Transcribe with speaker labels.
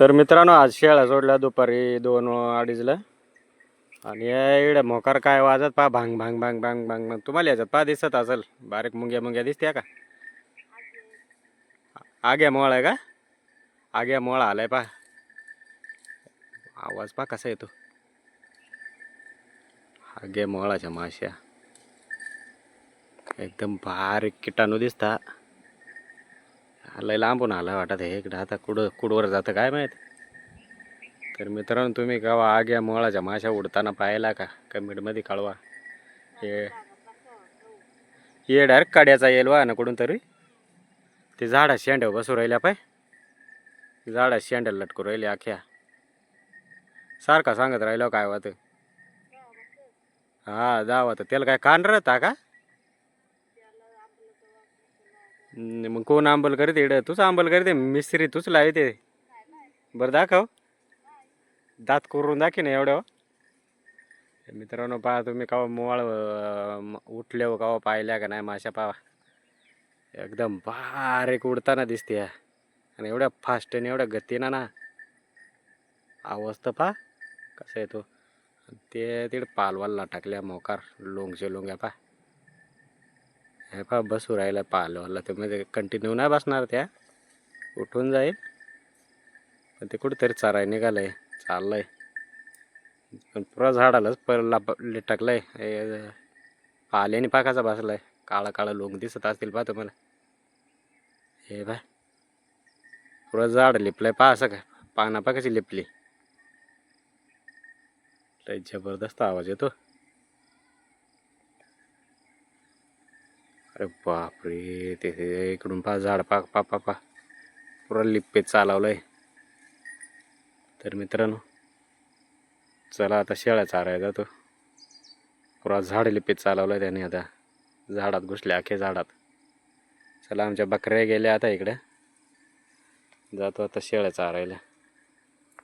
Speaker 1: तर मित्रांनो आज शेळा सोडल्या दुपारी दोन अडीचला आणि या इकडे मोकार काय वाजत पहा भांग भांग भांग भांग भांग भांग. तुम्हाला याच्यात पहा दिसत असेल. बारीक मुंग्या मुंग्या दिसत्या का? आग्या मोळ आहे का? आग्या मोळ आलाय पहा. आवाज पहा कसा येतो. आग्या मोळाच्या माश्या. एकदम बारीक किटाणू दिसता. लय लांबून आला वाटत हे इकडं आता कुड कुडवर जातं काय माहीत? तर मित्रांनो तुम्ही केव्हा आग्या मोळाच्या माशा उडताना पाहिला का? कमेंटमध्ये कळवा. हे ये डायरेक्ट काड्याचा येईल वा ना कुठून तरी. ते झाडा शेंड्या बसू राहिल्या पाय. झाडा शेंड्या लटकू राहिले अख्या सारखा सांगत राहिलो काय वात हा जावा तर त्याला काय कान राहता का न- मग कोण आंबल करीत इकडं? तूच आंबल करीत मिस्त्री तूच लावते बरं दाखव. दात करून दाखी ना एवढं. मित्रांनो पहा तुम्ही कवा मोवाळ हो कवा पाहिल्या का नाही माशा पावा. एकदम बारीक उडताना दिसते आणि एवढ्या फास्ट आणि एवढ्या गतीनं ना. आवाज तर पहा कसा येतो ते. तिकडे पालवाला टाकल्या मोकार लोंगचे लोंग्या पा हे पहा बसू राहिला पालवाला म्हणजे कंटिन्यू नाही बसणार त्या. उठून जाईल. पण ते कुठेतरी चराय निघालंय. चाललंय. पण पुरा झाडालाच परला लटकलं आहे पाल्याने पाकाचा बसलाय. काळा काळा लोंग दिसत असतील पहा तुम्हाला. हे बाय पुरा झाड लिपलंय पहा असं काय. पाना पाकाची लिपली. लय जबरदस्त आवाज येतो. अरे बापरे ते इकडून पा झाड पा पा पा पा पुरा लिप्पे चालवलंय. तर मित्रांनो चला आता शेळ्या चारायचा जातो. पुरा झाड लिप्पीत चालवलंय त्याने आता. झाडात घुसले अख्या झाडात. चला आमच्या बकऱ्या गेल्या आता इकडे. जातो आता शेळ्या चारायला.